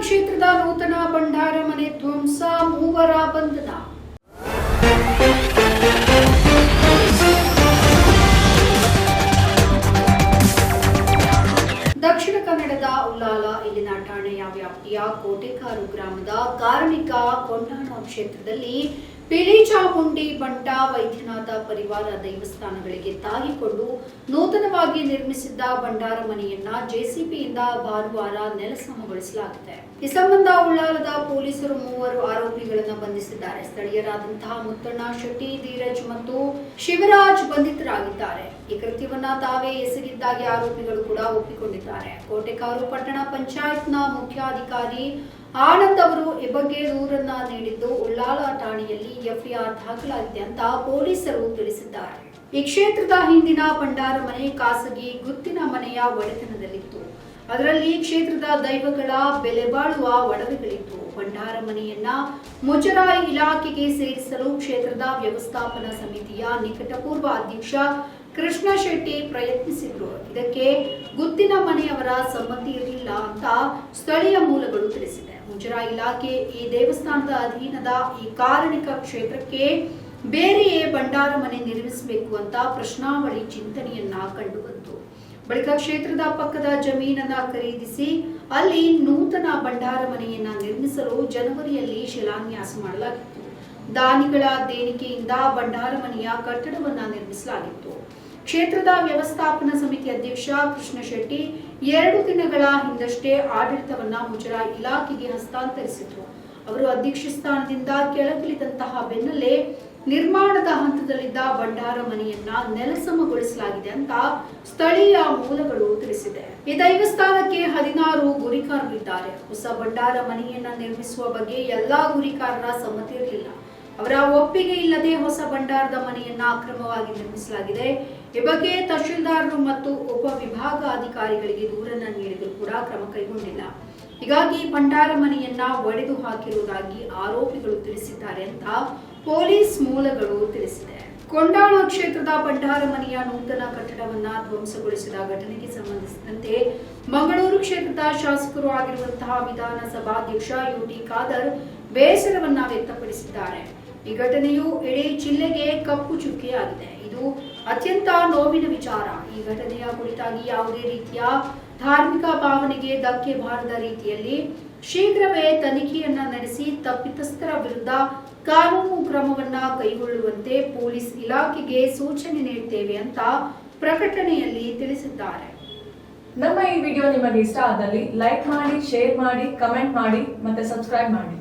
ಕ್ಷೇತ್ರದ ನೂತನ ಭಂಡಾರ ಮನೆ ಧ್ವಂಸ, ಮೂವರ ಬಂಧನ. ದಕ್ಷಿಣ ಕನ್ನಡದ ಉಲ್ಲಾಲ ಇಲ್ಲಿನ ಠಾಣೆಯ ವ್ಯಾಪ್ತಿಯ ಕೋಟೆಕಾರು ಗ್ರಾಮದ ಕಾರ್ಮಿಕ ಕೊಂಡಾಣ ಕ್ಷೇತ್ರದಲ್ಲಿ ಪಿಲಿಚಾಮುಂಡಿ ಬಂಟ ವೈದ್ಯನಾಥ ಪರಿವಾರ ದೇವಸ್ಥಾನಗಳಿಗೆ ತಾಗಿಕೊಂಡು ನೂತನವಾಗಿ ನಿರ್ಮಿಸಿದ್ದ ಭಂಡಾರ ಮನೆಯನ್ನ ಜೆಸಿಪಿಯಿಂದ ಭಾನುವಾರ ನೆಲಸಮಗೊಳಿಸಲಾಗಿದೆ. ಈ ಸಂಬಂಧ ಉಳ್ಳಾಲದ ಪೊಲೀಸರು ಮೂವರು ಆರೋಪಿಗಳನ್ನು ಬಂಧಿಸಿದ್ದಾರೆ. ಸ್ಥಳೀಯರಾದಂತಹ ಮುತ್ತಣ್ಣ ಶೆಟ್ಟಿ, ಧೀರಜ್ ಮತ್ತು ಶಿವರಾಜ್ ಬಂಧಿತರಾಗಿದ್ದಾರೆ. ಈ ಕೃತ್ಯವನ್ನ ತಾವೇ ಎಸಗಿದ್ದಾಗಿ ಆರೋಪಿಗಳು ಕೂಡ ಒಪ್ಪಿಕೊಂಡಿದ್ದಾರೆ. ಕೋಟೆಕಾರು ಪಟ್ಟಣ ಪಂಚಾಯತ್ನ ಮುಖ್ಯಾಧಿಕಾರಿ ಆನಂದ್ ಅವರು ಈ ಬಗ್ಗೆ ದೂರನ್ನ ನೀಡಿದ್ದು ಉಳ್ಳಾಲ ಠಾಣೆಯಲ್ಲಿ ಎಫ್ಐಆರ್ ದಾಖಲಾಗಿದೆ ಅಂತ ಪೊಲೀಸರು ತಿಳಿಸಿದ್ದಾರೆ. ಈ ಕ್ಷೇತ್ರದ ಹಿಂದಿನ ಭಂಡಾರ ಮನೆ ಖಾಸಗಿ ಗುತ್ತಿನ ಮನೆಯ ಒಡೆತನದಲ್ಲಿತ್ತು. ಅದರಲ್ಲಿ ಕ್ಷೇತ್ರದ ದೈವಗಳ ಬೆಲೆ ಬಾಳುವ ಒಡವೆಗಳಿತ್ತು. ಭಂಡಾರ ಮನೆಯನ್ನ ಮುಜರಾಯಿ ಇಲಾಖೆಗೆ ಸೇರಿಸಲು ಕ್ಷೇತ್ರದ ವ್ಯವಸ್ಥಾಪನಾ ಸಮಿತಿಯ ನಿಕಟಪೂರ್ವ ಅಧ್ಯಕ್ಷ ಕೃಷ್ಣ ಶೆಟ್ಟಿ ಪ್ರಯತ್ನಿಸಿದ್ರು. ಇದಕ್ಕೆ ಗುತ್ತಿನ ಮನೆಯವರ ಸಮ್ಮತಿ ಇರಲಿಲ್ಲ ಅಂತ ಸ್ಥಳೀಯ ಮೂಲಗಳು ತಿಳಿಸಿದೆ ಮುಜರಾ ಇಲಾಖೆ ಈ ದೇವಸ್ಥಾನದ ಅಧೀನದ ಈ ಕಾರಣಿಕ ಕ್ಷೇತ್ರಕ್ಕೆ ಬೇರೆಯೇ ಭಂಡಾರ ಮನೆ ನಿರ್ಮಿಸಬೇಕು ಅಂತ ಪ್ರಶ್ನಾವಳಿ ಚಿಂತನೆಯನ್ನ ಕಂಡುಬಂತು ಬಳಿಕ ಕ್ಷೇತ್ರದ ಪಕ್ಕದ ಜಮೀನನ್ನ ಖರೀದಿಸಿ ಅಲ್ಲಿ ನೂತನ ಭಂಡಾರ ಮನೆಯನ್ನ ನಿರ್ಮಿಸಲು ಜನವರಿಯಲ್ಲಿ ಶಿಲಾನ್ಯಾಸ ಮಾಡಲಾಗಿತ್ತು. ದಾನಿಗಳ ದೇಣಿಗೆಯಿಂದ ಭಂಡಾರ ಮನೆಯ ಕಟ್ಟಡವನ್ನ ನಿರ್ಮಿಸಲಾಗಿತ್ತು. ಕ್ಷೇತ್ರದ ವ್ಯವಸ್ಥಾಪನಾ ಸಮಿತಿ ಅಧ್ಯಕ್ಷ ಕೃಷ್ಣ ಶೆಟ್ಟಿ ಎರಡು ದಿನಗಳ ಹಿಂದಷ್ಟೇ ಆಡಳಿತವನ್ನ ಮುಜರಾಯಿ ಇಲಾಖೆಗೆ ಹಸ್ತಾಂತರಿಸಿದ್ರು. ಅವರು ಅಧ್ಯಕ್ಷ ಸ್ಥಾನದಿಂದ ಕೆಳಗಿಳಿದಂತಹ ಬೆನ್ನಲ್ಲೇ ನಿರ್ಮಾಣದ ಹಂತದಲ್ಲಿದ್ದ ಭಂಡಾರ ಮನೆಯನ್ನ ನೆಲಸಮಗೊಳಿಸಲಾಗಿದೆ ಅಂತ ಸ್ಥಳೀಯ ಮೂಲಗಳು ತಿಳಿಸಿದೆ. ಈ ದೈವಸ್ಥಾನಕ್ಕೆ ಹದಿನಾರು ಗುರಿಕಾರರಿದ್ದಾರೆ ಹೊಸ ಭಂಡಾರ ಮನೆಯನ್ನ ನಿರ್ಮಿಸುವ ಬಗ್ಗೆ ಎಲ್ಲಾ ಗುರಿಕಾರರ ಸಮ್ಮತಿ ಇರಲಿಲ್ಲ. ಅವರ ಒಪ್ಪಿಗೆ ಇಲ್ಲದೆ ಹೊಸ ಭಂಡಾರದ ಮನೆಯನ್ನ ಅಕ್ರಮವಾಗಿ ನಿರ್ಮಿಸಲಾಗಿದೆ. ಈ ಬಗ್ಗೆ ತಹಶೀಲ್ದಾರರು ಮತ್ತು ಉಪ ವಿಭಾಗ ಅಧಿಕಾರಿಗಳಿಗೆ ದೂರನ್ನ ನೀಡಿದರೂ ಕೂಡ ಕ್ರಮ ಕೈಗೊಂಡಿಲ್ಲ. ಹೀಗಾಗಿ ಭಂಡಾರ ಮನೆಯನ್ನ ಒಡೆದು ಹಾಕಿರುವುದಾಗಿ ಆರೋಪಿಗಳು ತಿಳಿಸಿದ್ದಾರೆ ಅಂತ ಪೊಲೀಸ್ ಮೂಲಗಳು ತಿಳಿಸಿದೆ. ಕೊಂಡಾಳು ಕ್ಷೇತ್ರದ ಭಂಡಾರ ಮನೆಯ ನೂತನ ಕಟ್ಟಡವನ್ನ ಧ್ವಂಸಗೊಳಿಸಿದ ಘಟನೆಗೆ ಸಂಬಂಧಿಸಿದಂತೆ ಮಂಗಳೂರು ಕ್ಷೇತ್ರದ ಶಾಸಕರು ಆಗಿರುವಂತಹ ವಿಧಾನಸಭಾಧ್ಯಕ್ಷ ಯು ಟಿ ಖಾದರ್ ಬೇಸರವನ್ನ ವ್ಯಕ್ತಪಡಿಸಿದ್ದಾರೆ. ಈ ಘಟನೆಯು ಇಡೀ ಜಿಲ್ಲೆಗೆ ಕಪ್ಪು ಚುಕ್ಕೆಯಾಗಿದೆ. ಇದು ಅತ್ಯಂತ ನೋವಿನ ವಿಚಾರ. ಈ ಘಟನೆಯ ಕುರಿತಾಗಿ ಯಾವುದೇ ರೀತಿಯ ಧಾರ್ಮಿಕ ಭಾವನೆಗೆ ಧಕ್ಕೆ ಬಾರದ ರೀತಿಯಲ್ಲಿ ಶೀಘ್ರವೇ ತನಿಖೆಯನ್ನ ನಡೆಸಿ ತಪ್ಪಿತಸ್ಥರ ವಿರುದ್ಧ ಕಾನೂನು ಕ್ರಮವನ್ನ ಕೈಗೊಳ್ಳುವಂತೆ ಪೊಲೀಸ್ ಇಲಾಖೆಗೆ ಸೂಚನೆ ನೀಡುತ್ತೇವೆ ಅಂತ ಪ್ರಕಟಣೆಯಲ್ಲಿ ತಿಳಿಸಿದ್ದಾರೆ. ನಮ್ಮ ಈ ವಿಡಿಯೋ ನಿಮಗೆ ಇಷ್ಟ ಆದಲ್ಲಿ ಲೈಕ್ ಮಾಡಿ, ಶೇರ್ ಮಾಡಿ, ಕಮೆಂಟ್ ಮಾಡಿ ಮತ್ತೆ ಸಬ್ಸ್ಕ್ರೈಬ್ ಮಾಡಿ.